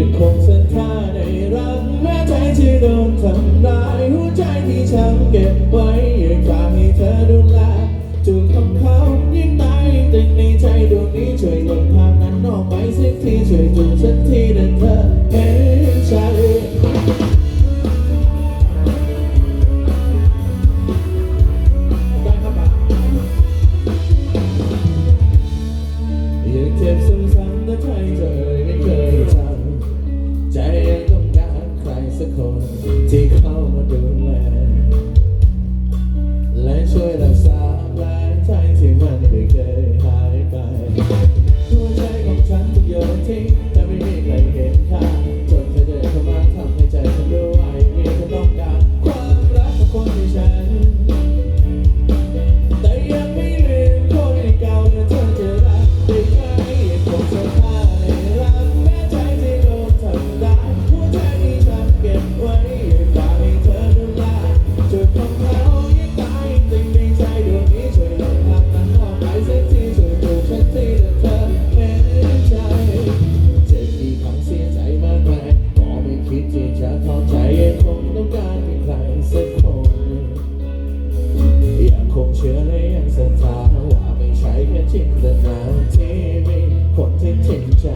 จะคงเส้นท่าในรักแม้ใจที่โดนทำลายหัวใจที่ฉันเก็บไว้อยากฝากให้เธอดูแลจูบของเขายิ่งตายแต่ในใจดวงนี้ช่วยลดคามนั้นออกไปสักทีช่วยจูบฉัน faith. คงเชื่อและยังศรัทธาว่าไม่ใช่แค่จินตนาที่มีคนที่จริงใจ